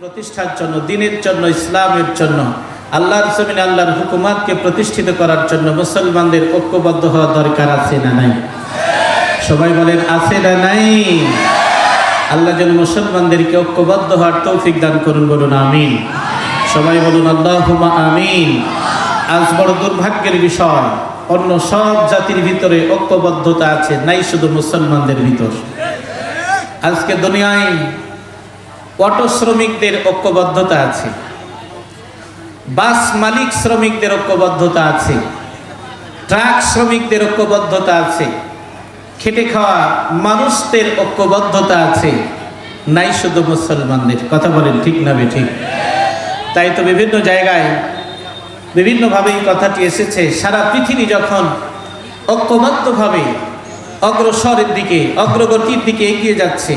প্রতিষ্ঠার জন্য, দিনের জন্য, ইসলামের জন্য, আল্লাহর জমিন আল্লাহর হুকুমাতকে প্রতিষ্ঠিত করার জন্য মুসলমানদের ঐক্যবদ্ধ হওয়া দরকার আছে না নাই? সবাই বলেন, আছে না নাই? আল্লাহ যেন মুসলমানদেরকে ঐক্যবদ্ধ হওয়ার তৌফিক দান করুন বলুন, আমিন। সবাই বলুন আল্লাহ আমিন। আজ বড় দুর্ভাগ্যের বিষয়, অন্য সব জাতির ভিতরে ঐক্যবদ্ধতা আছে, নাই শুধু মুসলমানদের ভিতর। আজকে দুনিয়ায় অটো শ্রমিকদের ঐক্যবদ্ধতা আছে। বাস মালিক শ্রমিকদের ঐক্যবদ্ধতা আছে। ট্রাক শ্রমিকদের ঐক্যবদ্ধতা আছে। খেটে খাওয়া মানুষদের ঐক্যবদ্ধতা আছে। নাই শুধু মুসলমানদের, কথা বলেন ঠিক না ঠিক তাই তো বিভিন্ন জায়গায় বিভিন্নভাবে এই কথাটি এসেছে, সারা পৃথিবী যখন ঐক্যবদ্ধভাবে অগ্রসরের দিকে, অগ্রগতির দিকে এগিয়ে যাচ্ছে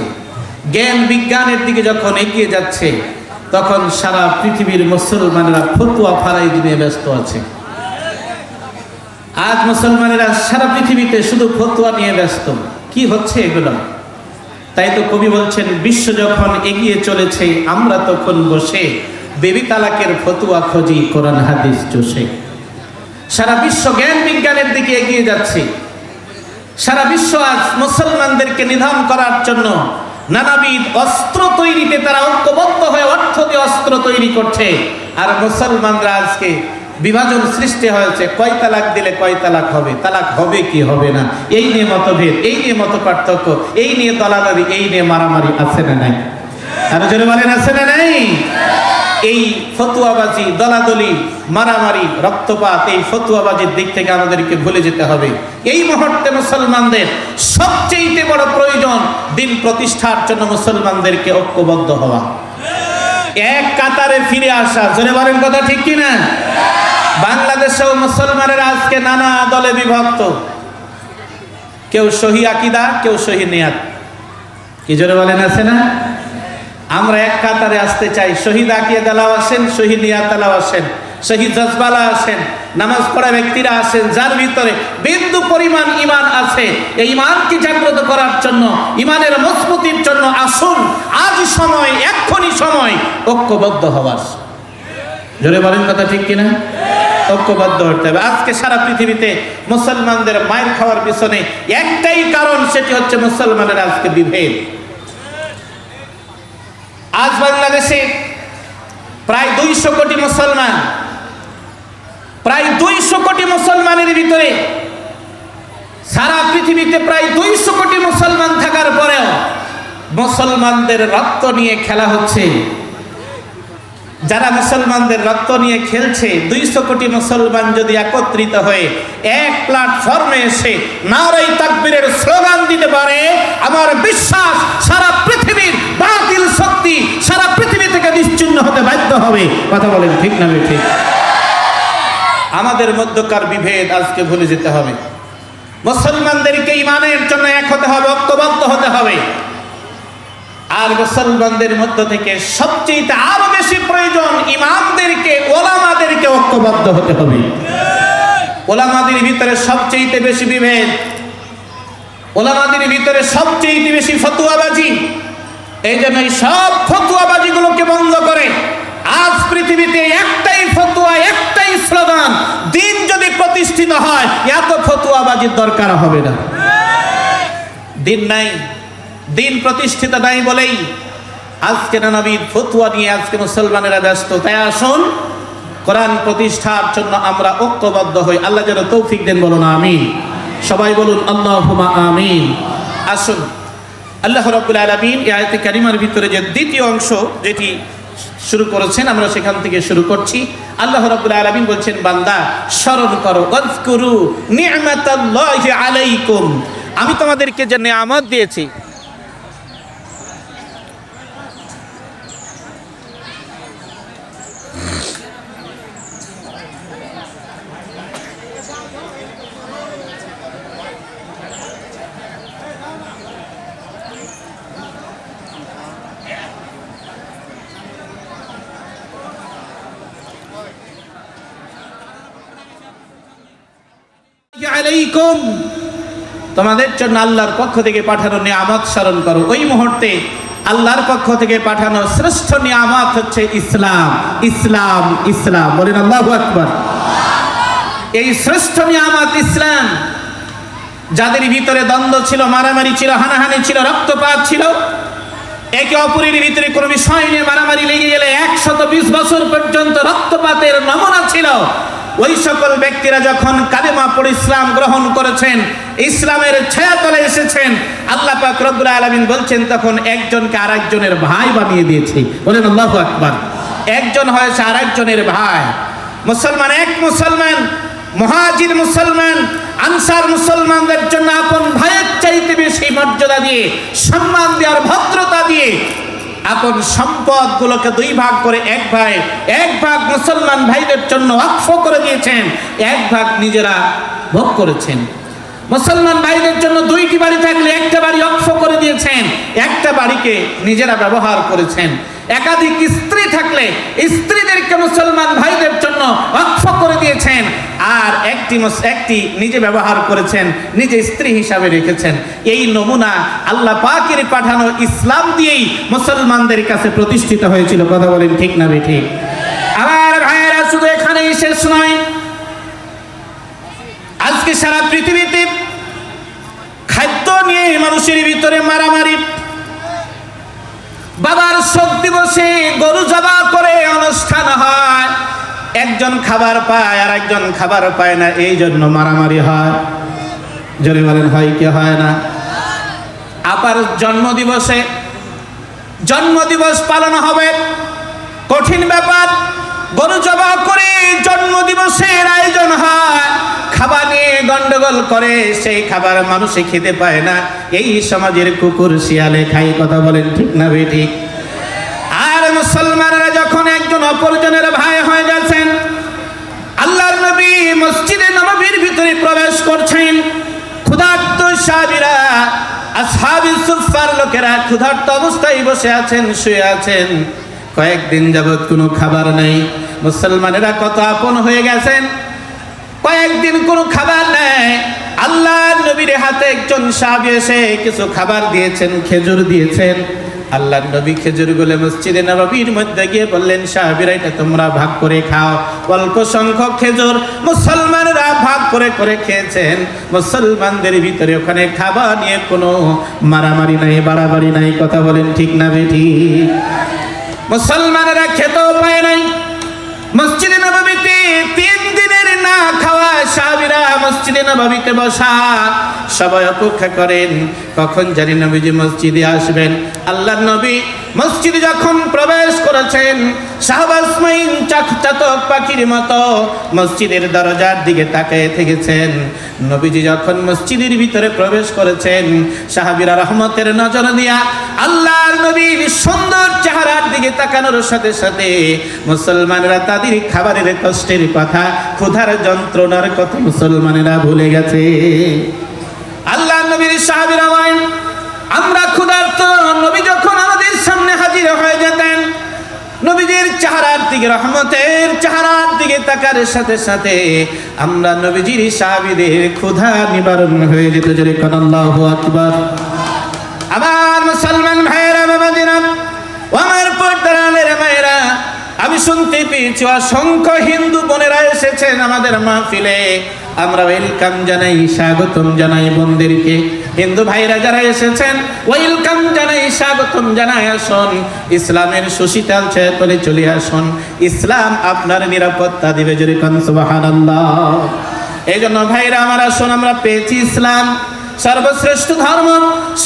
জ্ঞান বিজ্ঞানের দিকে যখন এগিয়ে যাচ্ছে, তখন সারা পৃথিবীর মুসলমানেরা ফতুয়া ফারাই নিয়ে ব্যস্ত আছে। আজ মুসলমানেরা সারা পৃথিবীতে শুধু ফতুয়া নিয়ে ব্যস্ত। কি হচ্ছে এগুলো? তাই তো কবি বলছেন, বিশ্ব যখন এগিয়ে চলেছে, আমরা তখন বসে বেবি তালাকের ফতুয়া খোঁজি, কোরআন, হাদিস চষে। সারা বিশ্ব জ্ঞান বিজ্ঞানের দিকে এগিয়ে যাচ্ছে। সারা বিশ্ব আজ মুসলমানদেরকে নিধন করার জন্য নানাবিধ অস্ত্র তৈরিতে তারা ঐক্যবদ্ধ হয়ে অর্থ দিয়ে অস্ত্র তৈরি করছে। আর মুসলমানরা আজকে বিভাজন সৃষ্টি হয়েছে। কয় তালাক দিলে কয় তালাক হবে? তালাক হবে কি হবে না? এই নিয়ে মতভেদ, এই নিয়ে মত পার্থক্য, এই নিয়ে দলাদলি, এই নিয়ে মারামারি আছে না নাই? আর জোরে বলেন, আছে না নাই? এই ফতুয়াবাজি, দলাদলি, মারামারি, রক্তপাত, এই ফতুয়াবাজির দিক থেকে আমাদেরকে ভুলে যেতে হবে। এই মুহূর্তে মুসলমানদের সবচেয়ে বড় প্রয়োজন দিন প্রতিষ্ঠার জন্য মুসলমানদেরকে ঐক্যবদ্ধ হওয়া। এক কাতারে ফিরে আসা, জোরে বলেন কথা ঠিক কিনা? বাংলাদেশেও মুসলমানের আজকে নানা দলে বিভক্ত। কেউ সহি আকিদা, কেউ সহি নিয়াত। কি জোরে বলেন, আছে না? আমরা এক কাতারে আসতে চাই। শহীদ আকিয়ে দালাও আসেন, শহীদ নিয়াতালাও আসেন, শহীদ জজবালা আসেন, নামাজ পড়া ব্যক্তিরা আসেন, যার ভিতরে বিন্দু পরিমাণ ইমান আছে, এই ইমানকে জাগ্রত করার জন্য ইমানের মজবুতির জন্য আসুন। আজ সময়, এক্ষুনি সময়, ঐক্যবদ্ধ হওয়ার। জোরে বলেন কথা ঠিক কিনা? ঐক্যবদ্ধ হতে হবে। আজকে সারা পৃথিবীতে মুসলমানদের মায়ের খাওয়ার পিছনে একটাই কারণ, সেটি হচ্ছে মুসলমানের আজকে বিভেদ। আজ বাংলাদেশে প্রায় দুইশো কোটি মুসলমান, প্রায় দুইশো কোটি মুসলমানের ভিতরে সারা পৃথিবীতে প্রায় দুইশো কোটি মুসলমান থাকার পরেও মুসলমানদের রক্ত নিয়ে খেলা হচ্ছে। যারা মুসলমানদের রক্ত নিয়ে খেলছে, দুইশো কোটি মুসলমান যদি একত্রিত হয়ে এক প্ল্যাটফর্মে এসে নারাই তাকবীরের স্লোগান দিতে পারে, আমার বিশ্বাস সারা পৃথিবীর নিশ্চিন্ন হতে বাধ্য হবে। কথা বলেন ঠিক না ঠিক আমাদের মধ্যকার বিভেদ আজকে ভুলে যেতে হবে। মুসলমানদেরকে ইমানের জন্য এক হতে হবে, ঐক্যবদ্ধ হতে হবে। আর মুসলমানদের মধ্য থেকে সবচেয়ে আরও বেশি প্রয়োজন ইমামদেরকে, ওলামাদেরকে ঐক্যবদ্ধ হতে হবে। ওলামাদের ভিতরে সবচেয়ে বেশি বিভেদ, ওলামাদের ভিতরে সবচেয়ে বেশি ফতুয়াবাজি এই জন্য এই সব ফতুয়াবাজিগুলোকে বন্ধ করে আজ পৃথিবীতে একটাই ফতুয়া, একটাই স্লোগান, দিন যদি প্রতিষ্ঠিত হয়, এত ফতুয়াবাজির দরকার হবে না। দিন নাই, দিন প্রতিষ্ঠিত নাই বলেই আজকে নানাবিদ ফতুয়া নিয়ে আজকে মুসলমানেরা ব্যস্ত। তাই আসুন, কোরআন প্রতিষ্ঠার জন্য আমরা ঐক্যবদ্ধ হই। আল্লাহ যেন তৌফিক দেন, বলুন আমিন। সবাই বলুন আল্লাহ আমিন। আসুন। আল্লাহ রব্বুল আলমিন এই আয়তে কারিমার ভিতরে যে দ্বিতীয় অংশ যেটি শুরু করেছেন, আমরা সেখান থেকে শুরু করছি। আল্লাহ রব্বুল আলমিন বলছেন, বান্দা, স্মরণ করো আলাইকুম। আমি তোমাদেরকে যে নিয়ামত দিয়েছি আলাইকুম তোমাদের জন্য আল্লাহর পক্ষ থেকে পাঠানো নিয়ামত স্মরণ করো। ওই মুহূর্তে আল্লাহর পক্ষ থেকে পাঠানো শ্রেষ্ঠ নিয়ামত হচ্ছে ইসলাম। ইসলাম ইসলাম। বলেন আল্লাহ আকবর। এই শ্রেষ্ঠ নিয়ামত ইসলাম, যাদের ভিতরে দ্বন্দ্ব ছিল, মারামারি ছিল, হানাহানি ছিল, রক্তপাত ছিল, একে অপরের ভিতরে কোনো বিষয় নিয়ে মারামারি লেগে গেলে একশত বিশ বছর পর্যন্ত রক্তপাতের নমুনা ছিল। ওই সকল ব্যক্তিরা যখন কালেমা পড়ে ইসলাম গ্রহণ করেছেন, ইসলামের ছায়া ছায়াতলে এসেছেন, আল্লাহ পাক রব্বুল আলামিন বলছেন, তখন একজনকে আরেকজনের ভাই বানিয়ে দিয়েছে। বলেন, আল্লাহু আকবার। একজন হয়েছে আরেকজনের ভাই। মুসলমান এক মুসলমান, মহাজির মুসলমান, আনসার মুসলমানদের জন্য আপন ভাইয়ের চাইতে বেশি মর্যাদা দিয়ে, সম্মান দেওয়ার ভদ্রতা দিয়ে আপন সম্পদগুলোকে দুই ভাগ করে এক ভাই, এক ভাগ মুসলমান ভাইদের জন্য অক্ষ করে দিয়েছেন, এক ভাগ নিজেরা ভোগ করেছেন। মুসলমান ভাইদের জন্য দুইটি বাড়ি থাকলে একটা বাড়ি অক্ষ করে দিয়েছেন, একটা বাড়িকে নিজেরা ব্যবহার করেছেন। একাধিক স্ত্রী থাকলে স্ত্রীদেরকে মুসলমান ভাইদের জন্য অক্ষ করে দিয়েছেন আর একটি একটি নিজে ব্যবহার করেছেন, নিজে স্ত্রী হিসাবে রেখেছেন। এই নমুনা আল্লাহ পাকের পাঠানো ইসলাম দিয়েই মুসলমানদের কাছে প্রতিষ্ঠিত হয়েছিল। কথা বলেন ঠিক না ঠিক আমার ভাইয়েরা, শুধু এখানেই শেষ নয়। আজকে সারা পৃথিবীতে খাদ্য নিয়ে মানুষের ভিতরে মারামারি বাবার শোক দিবসে গরু জবা করে অনুষ্ঠান হয়। একজন খাবার পায় আর একজন খাবার পায় না, এই জন্য মারামারি হয়। জোরে বলেন, হয় কি হয় না? আবার জন্মদিবসে জন্মদিবস পালন হবে। কঠিন ব্যাপার, গরু জবা করে জন্ম দিবসের আয়োজন হয়। খাবার নিয়ে গন্ডগোল করে, সেই খাবার মানুষে খেতে পায় না। এই সমাজের কুকুর শিয়ালে খাই, কথা বলেন ঠিক না বেঠিক আর মুসলমানরা যখন একজন অপরজনের ভাই হয়ে গেছেন, আল্লাহর নবী মসজিদে নববীর ভিতরে প্রবেশ করছেন। ক্ষুধার্ত সাহাবীরা, আসহাবি সুফার লোকেরা ক্ষুধার্ত অবস্থায় বসে আছেন, শুয়ে আছেন। কয়েকদিন যাবৎ কোনো খাবার নেই। মুসলমানেরা কত আপন হয়ে গেছেন। কয়েকদিন কোনো খাবার নেই। আল্লাহ নবীর হাতে একজন সাহাবী এসে কিছু খাবার দিয়েছেন, খেজুর দিয়েছেন। আল্লাহ নবী খেজুরগুলো মসজিদে নবীর মধ্যে গিয়ে বললেন, সাহাবীরা, এটা তোমরা ভাগ করে খাও। অল্প সংখ্যক খেজুর মুসলমানরা ভাগ করে করে খেয়েছেন। মুসলমানদের ভিতরে ওখানে খাবার নিয়ে কোনো মারামারি নাই, বাড়াবাড়ি নাই, কথা বলেন ঠিক না বেঠি? মুসলমানেরা খেতেও পায় নাই। মসজিদে নববীতে না খাওয়া সাহাবীরা মসজিদে নববীতে বসা। সবাই অপেক্ষা করেন, কখন জানি নবীজি মসজিদে আসবেন। আল্লাহ নবী মসজিদে যখন প্রবেশ করেছেন শাহবাজমাইন চাকচাতক পাখির মতো মসজিদের দরজার দিকে তাকিয়ে থেকেছেন। নবীজি যখন মসজিদের ভিতরে প্রবেশ করেছেন, সাহাবীরা রহমতের নজর দিয়া আল্লাহর নবীর সুন্দর চেহারার দিকে তাকানোর সাথে সাথে মুসলমানরা তাদের খাবারের কষ্টের কথা, ক্ষুধার যন্ত্রণার কথা মুসলমানেরা ভুলে গেছে। আল্লাহ নবীর সাহাবীরা বলেন আমরা ক্ষুধার্ত, নবী যখন আমাদের সামনে হাজির হয়ে যেতেন, নবীজির চেহারার দিকে, রহমতের চেহারার দিকে তাকার সাথে সাথে আমরা নবীজির সাহাবীদের ক্ষুধা নিবারণ হয়ে যেত। যদি কোন আল্লাহু আকবার। আমার মুসলমান ভাইয়েরা, বাবাজিরা শুনতে পেয়েছি, অসংখ্য হিন্দু বোনেরা এসেছেন আমাদের মাহফিলে। আমরা ওয়েলকাম জানাই, স্বাগতম জানাই বোনদেরকে। হিন্দু ভাইরা যারা এসেছেন ওয়েলকাম জানাই, স্বাগতম জানাই, আসুন। ইসলামের সুশীতাল চেতনে চলে আসুন। ইসলাম আপনার নিরাপত্তা দিবে যদি কন, সুবহানাল্লাহ। এই জন্য ভাইরা আমার আসুন, আমরা পেয়েছি ইসলাম। সর্বশ্রেষ্ঠ ধর্ম,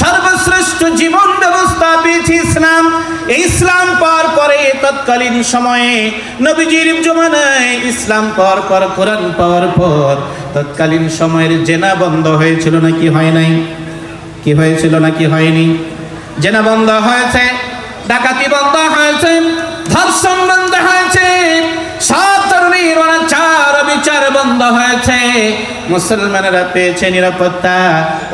সর্বশ্রেষ্ঠ জীবন ব্যবস্থা পেয়েছি ইসলাম। ইসলাম পাওয়ার পরে তৎকালীন সময়ে নবীজির জমানায় ইসলাম পর পর, কোরআন পাওয়ার পর তৎকালীন সময়ের জেনা বন্ধ হয়েছিল নাকি হয় নাই? কি হয়েছিল নাকি হয়নি? জেনা বন্ধ হয়েছে, ডাকাতি বন্ধ হয়েছে, ধর্ষণ মুসলমানেরা পেয়েছে নিরাপত্তা,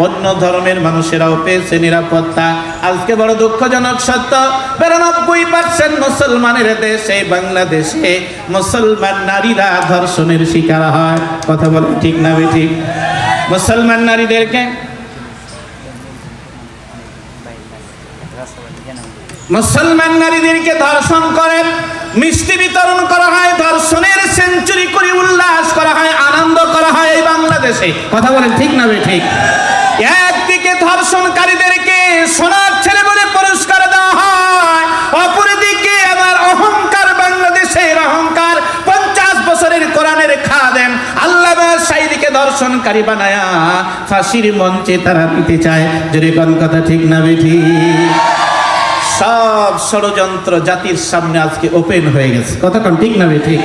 অন্য ধর্মের মানুষেরাও পেয়েছে নিরাপত্তা। আজকে বড় দুঃখজনক সত্য, বিরানব্বই পার্সেন্ট মুসলমানের দেশে, বাংলাদেশে মুসলমান নারীরা ধর্ষণের শিকার হয়। কথা বলে ঠিক না ঠিক মুসলমান নারীদেরকে মুসলমান নারীদেরকে ধর্ষণ করে, মিষ্টি বিতরণ করা হয়, ধর্ষণের সেঞ্চুরি করে উল্লাস করা হয়, আনন্দ করা হয় এই বাংলাদেশে। কথা বলেন ঠিক না ঠিক? একদিকে ধর্ষণকারীদেরকে সোনার ছেলে বলে পুরস্কার দেওয়া হয়, অপরদিকে আমার অহংকার বাংলাদেশের অহংকার পঞ্চাশ বছরের কোরআনের খাদেম। আল্লাহ সাইদিকে ধর্ষণকারী বানায়া ফাঁসির মঞ্চে তারা দিতে চায়। যদি কোন কথা ঠিক না বেঠি সব ষড়যন্ত্র জাতির সামনে আজকে ওপেন হয়ে গেছে। কতক্ষণ ঠিক না ঠিক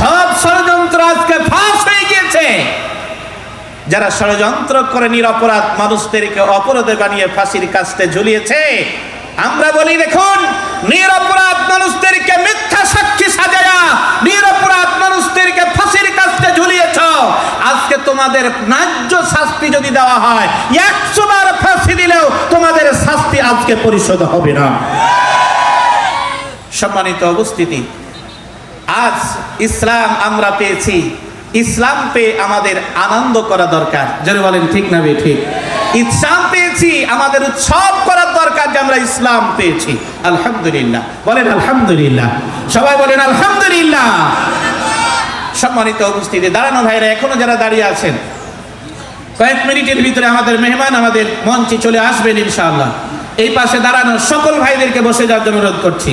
সব ষড়যন্ত্র আজকে ফাঁস হয়ে গিয়েছে। যারা ষড়যন্ত্র করে নিরপরাধ মানুষদেরকে অপরাধে বানিয়ে ফাঁসির কাস্তে ঝুলিয়েছে, আমরা বলি দেখুন, নিরপরাধ মানুষদেরকে মিথ্যা সাক্ষী সাজায়া, নিরপরাধ ঝুলিয়েছ। আজকে তোমাদের ন্যায্য শাস্তি যদি দেওয়া হয় একশো বার ফাঁসি দিলেও তোমাদের শাস্তি আজকে পরিশোধ হবে না। সম্মানিত উপস্থিতি, আজ ইসলাম আমরা পেয়েছি। ইসলাম পেয়ে আমাদের আনন্দ করা দরকার। যারা বলেন, ঠিক না বে, ঠিক? ইসলাম পেয়েছি, আমাদের উৎসব করার দরকার যে আমরা ইসলাম পেয়েছি। আলহামদুলিল্লাহ। বলেন, আলহামদুলিল্লাহ। সবাই বলেন, আলহামদুলিল্লাহ। সম্মানিত উপস্থিতি। দাঁড়ানো ভাইরা, এখনও যারা দাঁড়িয়ে আছেন, কয়েক মিনিটের ভিতরে আমাদের মেহমান, আমাদের মঞ্চে চলে আসবেন ইনশাআল্লাহ। এই পাশে দাঁড়ানো সকল ভাইদেরকে বসে যাওয়ার জন্য অনুরোধ করছি।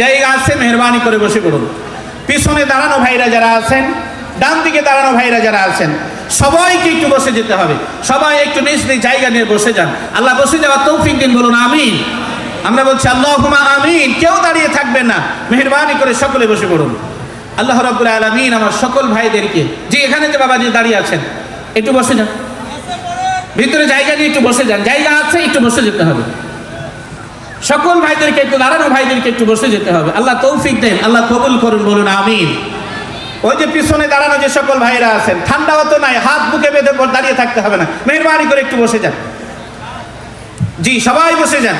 জায়গা আছে মেহরবানি করে বসে পড়ুন। পিছনে দাঁড়ানো ভাইরা যারা আছেন ডান দিকে দাঁড়ানো ভাইরা যারা আছেন, সবাইকে একটু বসে যেতে হবে। সবাই একটু নিজ নিজ জায়গা নিয়ে বসে যান। আল্লাহ বসে যাওয়ার তৌফিক দিন, বলুন আমিন। আমরা বলছি আল্লাহ আমিন। কেউ দাঁড়িয়ে থাকবেন না। মেহরবানি করে সকলে বসে পড়ুন। আল্লাহ রব্বুল আলমিন আমার সকল ভাইদেরকে, যে এখানে যে বাবাজি দাঁড়িয়ে আছেন, একটু বসে যান। ভিতরে জায়গা নিয়ে একটু বসে যান। জায়গা আছে, একটু বসে যেতে হবে। সকল ভাইদেরকে একটু, দাঁড়ানো ভাইদেরকে একটু বসে যেতে হবে। আল্লাহ তৌফিক দেন, আল্লাহ কবুল করুন, বলুন আমিন। ওই যে পিছনে দাঁড়ানো যে সকল ভাইরা আছেন, ঠান্ডাও তো নাই, হাত বুকে বেঁধে দাঁড়িয়ে থাকতে হবে না। মেহরবানি করে একটু বসে যান। জি, সবাই বসে যান।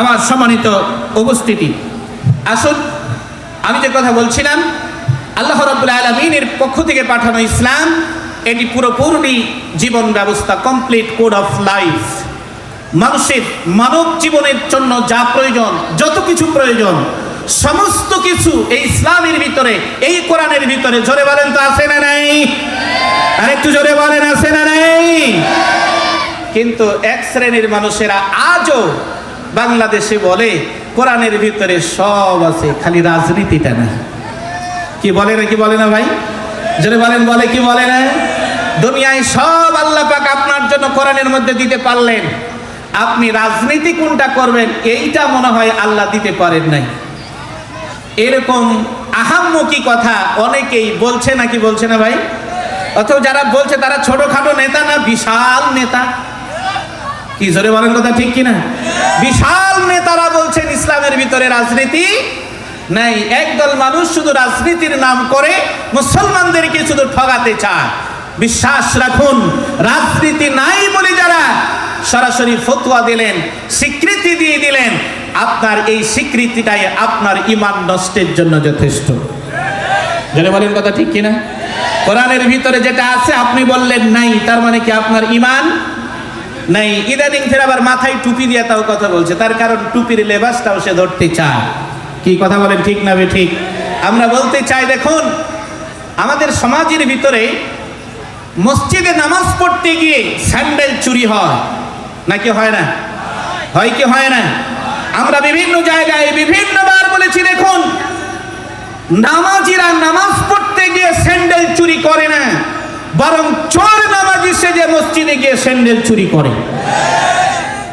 আমার সম্মানিত উপস্থিতি, আসুন। আমি যে কথা বলছিলাম, আল্লাহ রব্বুল আলমিনের পক্ষ থেকে পাঠানো ইসলাম, এটি পুরোপুরি জীবন ব্যবস্থা কমপ্লিট কোড অফ লাইফ মানুষের মানব জীবনের জন্য যা প্রয়োজন, যত কিছু প্রয়োজন, সমস্ত কিছু এই ইসলামের ভিতরে, এই কোরআনের ভিতরে, জোরে বলেন তো আছে না নাই? আর একটু জোরে বলেন, আছে না নাই? কিন্তু এক শ্রেণির মানুষেরা আজও বাংলাদেশে বলে কোরআনের ভিতরে সব আছে, খালি রাজনীতিটা না কি বলে না কি বলে না ভাই? যদি বলেন, বলে, কি বলে না দুনিয়ায় সব আল্লাহ পাক আপনার জন্য কোরআনের মধ্যে দিতে পারলেন। আপনি রাজনীতি কোনটা করবেন, এইটা মনে হয় আল্লাহ দিতে পারেন নাই। এরকম আহাম্মকি কথা অনেকেই বলছে নাকি বলছে না ভাই? অথবা যারা বলছে তারা ছোটখাটো নেতা না, বিশাল নেতা। কি জোরে বলেন কথা ঠিক কিনা? বিশাল নেতারা বলছেন ইসলামের ভিতরে রাজনীতি নাই। একদল মানুষ শুধু রাজনীতির নাম করে মুসলমানদেরকে শুধু ঠগাতে চায়। বিশ্বাস রাখুন, রাজনীতি নাই বলে যারা সরাসরি ফতোয়া দিলেন, স্বীকৃতি দিয়ে দিলেন, আপনার এই স্বীকৃতিটাই আপনার ইমান নষ্টের জন্য যথেষ্ট। জেনে বলেন কথা ঠিক কিনা? কোরআনের ভিতরে যেটা আছে, আপনি বললেন নাই, তার মানে কি আপনার ইমান নাই, ইদানিং ফের আবার মাথায় টুপি দিয়ে তাও কথা বলছে। তার কারণ টুপির লেবাসটাও সে ধরতে চায়। কি কথা বলেন, ঠিক না বে ঠিক? আমরা বলতে চাই, দেখুন, আমাদের সমাজের ভিতরে মসজিদে নামাজ পড়তে গিয়ে স্যান্ডেল চুরি হয়। নাকি হয় না? হয় কি হয় না? আমরা বিভিন্ন জায়গায় বিভিন্নবার বলেছি, দেখুন, নামাজিরা নামাজ পড়তে গিয়ে স্যান্ডেল চুরি করে না। বরং চোর নামাজি সেজে মসজিদে গিয়ে স্যান্ডেল চুরি করে।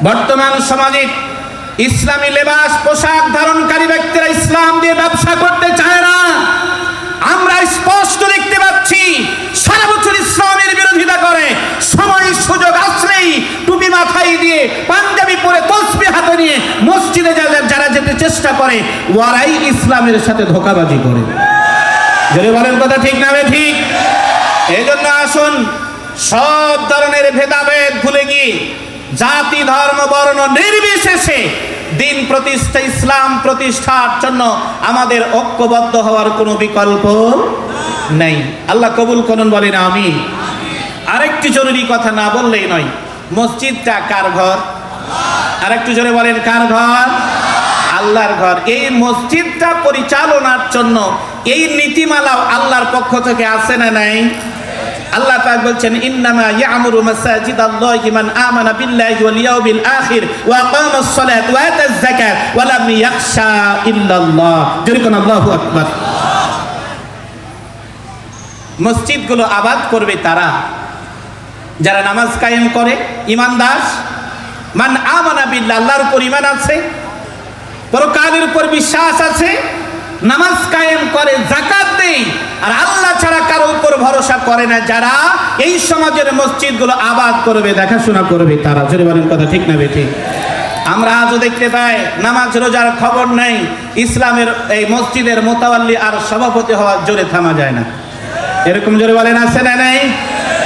বর্তমান সমাজে ইসলামী লেবাস, পোশাক ধারণকারী ব্যক্তিরা ইসলাম দিয়ে ব্যবসা করতে চায় না। আমরা স্পষ্ট দেখতে পাচ্ছি, সারা বছর ইসলামের বিরোধিতা করে, সময় সুযোগ আসলেই টুপি মাথায় দিয়ে পাঞ্জাবি পরে তসবি হাতে নিয়ে মসজিদে যারা যারা যেতে চেষ্টা করে, ওরাই ইসলামের সাথে ধোকাবাজি করে। যদি বলেন কথা ঠিক না ঠিক? এই জন্য আসুন, সব ধরনের ভেদাভেদ ভুলে গিয়ে, জাতি, ধর্ম, বর্ণ নির্বিশেষে দিন প্রতিষ্ঠা, ইসলাম প্রতিষ্ঠার জন্য আমাদের ঐক্যবদ্ধ হওয়ার কোনো বিকল্প নেই। আল্লাহ কবুল করুন, বলেন আমি আরেকটি জরুরি কথা না বললেই নয়, মসজিদটা কার ঘর? আর একটু জোরে বলেন, কার ঘর? আল্লাহর ঘর। এই মসজিদটা পরিচালনার জন্য এই নীতিমালাও আল্লাহর পক্ষ থেকে আছে না নাই? আল্লাহ পাক বলছেন, ইন্নামা ইয়ামুরু মাসাজিদ আল্লাহি মান আমানা বিল্লাহি ওয়াল ইয়াউমিল আখির ওয়া আকামাস সালাত ওয়া আতাজ যাকাত ওয়া লাম ইয়াখশা ইল্লাল্লাহ। জোরে আল্লাহু আকবার। মসজিদগুলো আবাদ করবে তারা। যারা নামাজ কায়েম করে, ইমানদার, মান আমানা বিল্লাহ, আল্লাহর উপর ইমান আছে, পরকালের উপর বিশ্বাস আছে নামাজ কায়েম করে জাকাত দেই। আর আল্লাহ ছাড়া কারও উপর ভরসা করে না যারা এই সমাজের মসজিদগুলো আবাদ করবে, দেখাশোনা করবে তারা। জোরে বলেন কথা ঠিক না বেঠিক আমরা আজও দেখতে পাই নামাজ রোজার খবর নেই, ইসলামের এই মসজিদের মোতাবাল্লি আর সভাপতি হওয়ার জোরে থামা যায় না। এরকম জোরে বলেন আছে না নাই?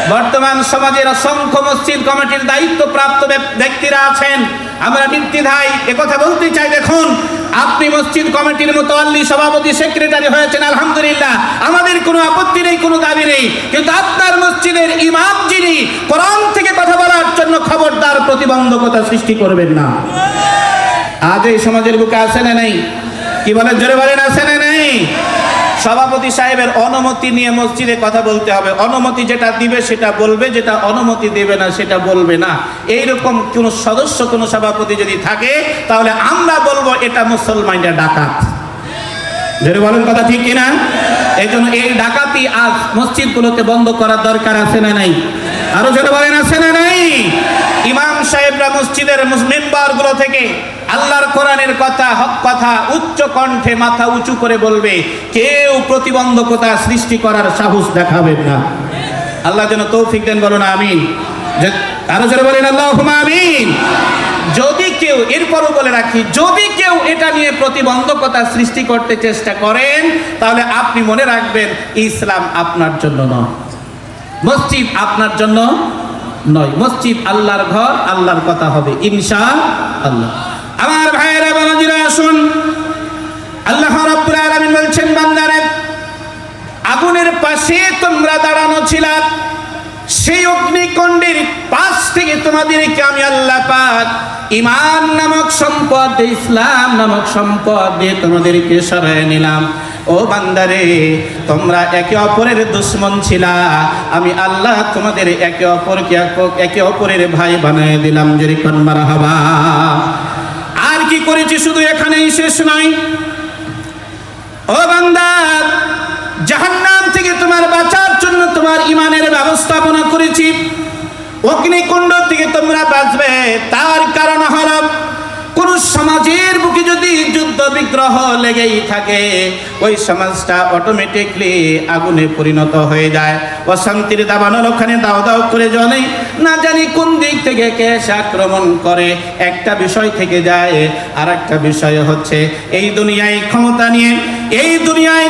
বর্তমান সমাজের অসংখ্য মসজিদ কমিটির দায়িত্বপ্রাপ্ত ব্যক- ব্যক্তিরা আছেন। আমরা নির্দ্বিধায় একথা বলতে চাই, দেখুন। আপনি মসজিদ কমিটির মোতাল্লি সভাপতি, সেক্রেটারি হয়েছেন, আলহামদুলিল্লাহ। আমাদের কোনো আপত্তি নেই, কোনো দাবি নেই। কিন্তু আপনার মসজিদের ইমাম যিনি, কোরআন থেকে কথা বলার জন্য খবরদার প্রতিবন্ধকতা সৃষ্টি করবেন না। আজ এই সমাজের বুকে আসে না নেই? কি বলে জোরে বলেন আসে না নেই? সভাপতি সাহেবের অনুমতি নিয়ে মসজিদে কথা বলতে হবে। অনুমতি যেটা দিবে সেটা বলবে, যেটা অনুমতি দেবে না সেটা বলবে না। এইরকম কোন সদস্য, কোন সভাপতি যদি থাকে, তাহলে আমরা বলব এটা মুসলমানরা ডাকাত। বলেন কথা ঠিক কিনা? এই জন্য এই ডাকাতি আজ মসজিদগুলোতে বন্ধ করার দরকার আছে না নাই? আরও জোরে বলেন, আছে না নাই? ইমাম সাহেবরা মসজিদের মেম্বারগুলো থেকে আল্লাহর কোরআনের কথা, হক কথা উচ্চ কণ্ঠে মাথা উঁচু করে বলবে, কেউ প্রতিবন্ধকতা সৃষ্টি করার সাহস দেখাবেন না। আল্লাহ যেন তৌফিক দেন বলো না আমিন। যে- আরও জোরে বলেন আল্লাহ আমিন। যদি কেউ, এরপরও বলে রাখি, যদি কেউ এটা নিয়ে প্রতিবন্ধকতা সৃষ্টি করতে চেষ্টা করেন, তাহলে আপনি মনে রাখবেন, ইসলাম আপনার জন্য নয়। মসজিদ আপনার জন্য নয়। মসজিদ আল্লাহর ঘর, আল্লাহর কথা হবে ইনশা আল্লাহ আমার ভাইয়েরা বাবাজিরা আসুন। আল্লাহ রাব্বুল আলামিন বলছেন, বান্দারে, আগুনের পাশে তোমরা দাঁড়ানো ছিলাম সেই অগ্নিকুণ্ডের পাশ থেকে তোমাদেরকে আমি আল্লাহ পাক ইমান নামক সম্পদ, ইসলাম নামক সম্পদ দিয়ে তোমাদেরকে সরায় নিলাম। ও বান্দারে, তোমরা একে অপরের দুশ্মন ছিলা। আমি আল্লাহ তোমাদের একে অপরকে একে অপরের ভাই বানিয়ে দিলাম। যেরকম মারা হবা কি করেছি শুধু এখানেই শেষ নয় ও বান্দা, জাহান্নাম থেকে তোমার বাঁচার জন্য তোমার ইমানের ব্যবস্থাপনা করেছি। অগ্নিকুণ্ড থেকে তোমরা বাঁচবে, তার কারণ হল কোন সমাজের বুকে যদি যুদ্ধ বিগ্রহ লেগেই থাকে, ওই সমাজটা অটোমেটিকলি আগুনে পরিণত হয়ে যায়। অশান্তির দাবানোর ওখানে দাও দাও করে জ্বলে না জানি কোন দিক থেকে কে আক্রমণ করে। একটা বিষয় থেকে যায় আর একটা বিষয় হচ্ছে এই দুনিয়ায় ক্ষমতা নিয়ে। এই দুনিয়ায়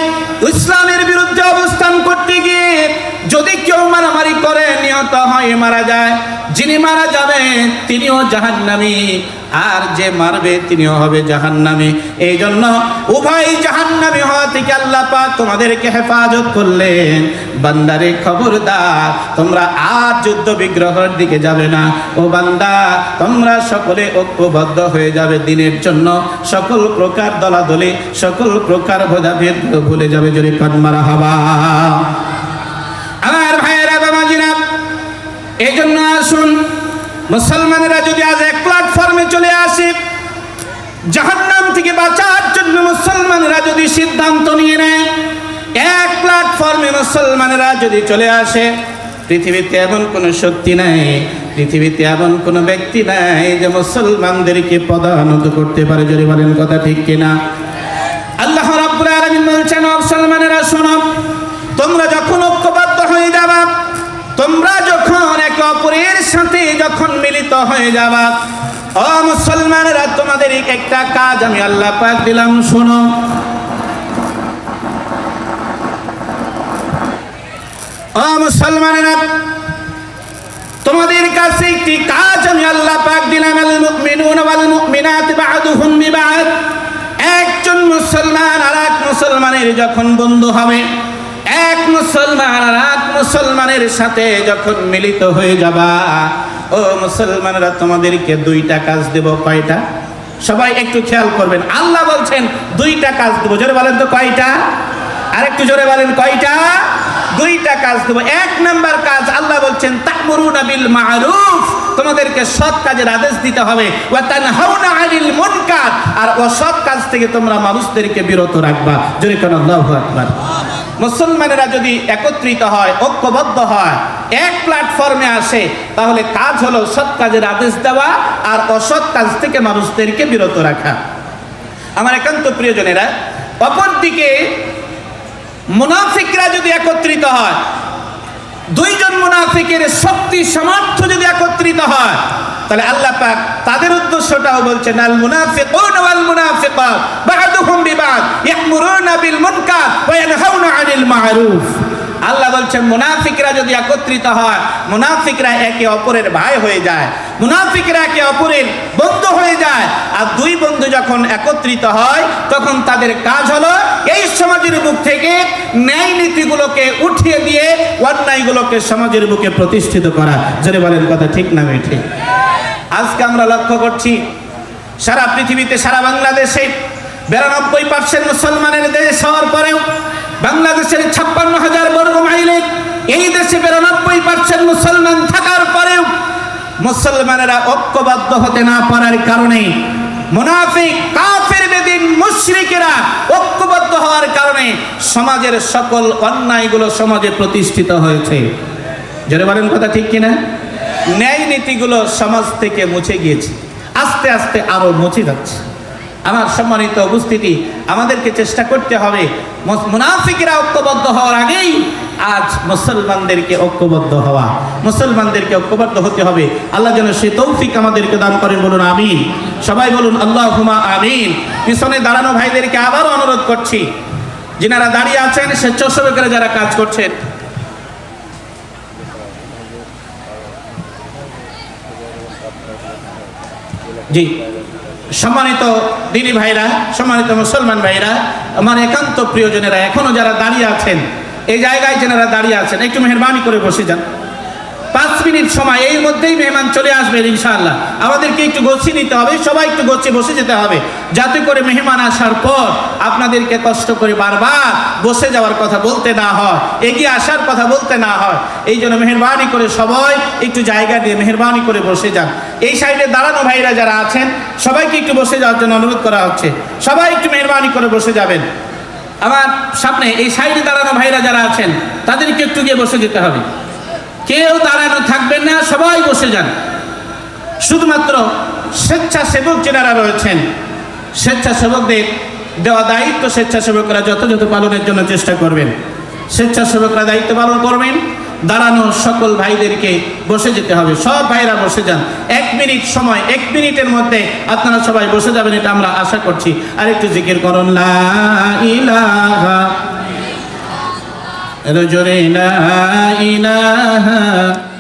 ইসলামের বিরুদ্ধে অবস্থান করতে গিয়ে যদি কেউ মারামারি করে, নিহত হয়, মারা যায়। যিনি মারা যাবে, তিনিও জাহান্নামী। আর যে মারবে, তিনিও হবে জাহান্নামী। এই জন্য উভয় জাহান্নামী হওয়া থেকে আল্লাহ পাক তোমাদেরকে হেফাজত করলেন। বান্দারে খবরদার, তোমরা আর যুদ্ধ বিগ্রহের দিকে যাবে না। ও বান্দা, তোমরা সকলে ঐক্যবদ্ধ হয়ে যাবে দিনের জন্য। সকল প্রকার দলাদলি, সকল প্রকার ভেদাভেদ ভুলে যাবে, যদি মারা হবা। এই জন্য আসুন, মুসলমানেরা যদি আজ এক প্ল্যাটফর্মে চলে আসে, জাহান্নাম থেকে বাঁচার জন্য মুসলমানেরা যদি সিদ্ধান্ত নিয়ে নেয়, এক প্ল্যাটফর্মে মুসলমানেরা যদি চলে আসে, পৃথিবীতে এমন কোনো শক্তি নাই, পৃথিবীতে এমন কোনো ব্যক্তি নাই যে মুসলমানদেরকে পদানত করতে পারে। যদি বলেন কথা ঠিক কিনা? আল্লাহ রাব্বুল আলামিন বলছেন মুসলমানেরা, শোনো, তোমরা যখন তোমরা যখন একে অপরের সাথে যখন মিলিত হয়ে যাবা, ও মুসলমানেরা, তোমাদের একটা কাজ আমি আল্লাহ পাক দিলাম, শোনো। ও মুসলমানেরা, তোমাদের কাছে একটি কাজ আমি আল্লাহ পাক দিলাম, আল মুমিনুন ওয়াল মুমিনাত বা'দুহুম বিবাদ। একজন মুসলমান আর এক মুসলমানের যখন বন্ধু হবে এক মুসলমান আর এক মুসলমানের সাথে যখন মিলিত হয়ে যাবা, ও মুসলমানরা তোমাদেরকে দুইটা কাজ দেব, কয়টা? সবাই একটু খেয়াল করবেন। আল্লাহ বলছেন, দুইটা কাজ দেবো। জোরে বলেন তো কয়টা? আরেকটু জোরে বলেন, কয়টা? দুইটা কাজ দেবো। এক নাম্বার কাজ আল্লাহ বলছেন, তাকমুরুনা বিল মারুফ। তোমাদেরকে সৎ কাজের আদেশ দিতে হবে। ওয়া তানহাউনা আনিল মুনকার। আর অসৎ কাজ থেকে তোমরা মানুষদেরকে বিরত রাখবা। জোরে কোন, আল্লাহু আকবার। মুসলমানেরা যদি একত্রিত হয়, ঐক্যবদ্ধ হয়, এক প্ল্যাটফর্মে আসে, তাহলে কাজ হলো সৎ কাজের আদেশ দেওয়া আর অসৎ কাজ থেকে মানুষদেরকে বিরত রাখা। আমার একান্ত প্রিয়জনেরা অপরদিকে মুনাফিকরা যদি একত্রিত হয়, দুইজন মুনাফিকের শক্তি, সামর্থ্য যদি একত্রিত হয় তাহলে আল্লাহ পাক তাদের উদ্দেশ্যটাও বলছেন, আল মুনাফিকুন ওয়াল মুনাফিকাত, বা'দুহুম বিবাদ, ইয়ামুরুনা বিল মুনকার ওয়া ইয়ানহাউনা আনিল মারুফ। আল্লাহ বলছেন, মুনাফিকরা যদি একত্রিত হয়, মুনাফিকরা একে অপরের ভাই হয়ে যায়, মুনাফিকরা একে অপরের বন্ধু হয়ে যায়, আর দুই বন্ধু যখন একত্রিত হয়, তখন তাদের কাজ হলো এই সমাজের বুক থেকে ন্যায় নীতিগুলোকে উঠিয়ে দিয়ে অন্যায়গুলোকে সমাজের বুকে প্রতিষ্ঠিত করা। যদি বলেন কথা ঠিক না ঠিক? আজকে আমরা লক্ষ্য করছি, সারা পৃথিবীতে, সারা বাংলাদেশে বিরানব্বই পার্সেন্ট মুসলমানের দেশ হওয়ার পরেও বাংলাদেশের ছাপ্পান্ন হাজার বর্গ মাইলে এই দেশে বিরানব্বই পার্সেন্ট মুসলমান থাকার পরেও মুসলমানেরা ঐক্যবদ্ধ হতে না পারার কারণে মুনাফিক, কাফের, বেদিন, মুশরিকেরা ঐক্যবদ্ধ হওয়ার কারণে সমাজের সকল অন্যায়গুলো সমাজে প্রতিষ্ঠিত হয়েছে। যারা বলেন কথা ঠিক কিনা? ন্যায় নীতিগুলো সমাজ থেকে মুছে গিয়েছে। আস্তে আস্তে আরও মুছে যাচ্ছে। আমার সম্মানিত উপস্থিতি, আমাদেরকে চেষ্টা করতে হবে মুনাফিকরা ঐক্যবদ্ধ হওয়ার আগেই আজ মুসলমানদেরকে ঐক্যবদ্ধ হওয়া। মুসলমানদেরকে ঐক্যবদ্ধ হতে হবে। আল্লাহ যেন সে তৌফিক আমাদেরকে দান করেন, বলুন আমিন। সবাই বলুন আল্লাহ হুমা আমিন। পিছনে দাঁড়ানো ভাইদেরকে আবারও অনুরোধ করছি। যিনারা দাঁড়িয়ে আছেন, স্বেচ্ছাসেবকেরা যারা কাজ করছেন জি। সম্মানিত দিনী ভাইরা, সম্মানিত মুসলমান ভাইরা, আমার একান্ত প্রিয়জনেরা এখনও যারা দাঁড়িয়ে আছেন, এই জায়গায় যেনারা দাঁড়িয়ে আছেন, একটু মেহরবানি করে বসে যান। পাঁচ মিনিট সময় এই মধ্যেই মেহমান চলে আসবেন ইনশাআল্লাহ। আমাদেরকে একটু গছিয়ে নিতে হবে, সবাই একটু গছিয়ে বসে যেতে হবে। যাতে করে মেহমান আসার পর আপনাদেরকে কষ্ট করে বারবার বসে যাওয়ার কথা বলতে না হয়, এগিয়ে আসার কথা বলতে না হয়। এই জন্য মেহরবানি করে সবাই একটু জায়গা দিয়ে মেহরবানি করে বসে যান। এই সাইডে দাঁড়ানো ভাইরা যারা আছেন, সবাইকে একটু বসে যাওয়ার জন্য অনুরোধ করা হচ্ছে। সবাই একটু মেহরবানি করে বসে যাবেন। আমার সামনে এই সাইডে দাঁড়ানো ভাইরা যারা আছেন, তাদেরকে একটু গিয়ে বসে যেতে হবে। কেউ দাঁড়ানো থাকবেন না, সবাই বসে যান। শুধুমাত্র স্বেচ্ছাসেবক যারা রয়েছেন, স্বেচ্ছাসেবকদের দেওয়া দায়িত্ব স্বেচ্ছাসেবকরা যথাযথ পালনের জন্য চেষ্টা করবেন। স্বেচ্ছাসেবকরা দায়িত্ব পালন করবেন, দাঁড়ানো সকল ভাইদেরকে বসে যেতে হবে। সব ভাইরা বসে যান। এক মিনিট সময়, এক মিনিটের মধ্যে আপনারা সবাই বসে যাবেন, এটা আমরা আশা করছি। আর একটু জিকির করুন, লা ইলাহা জোরে লা ইলাহা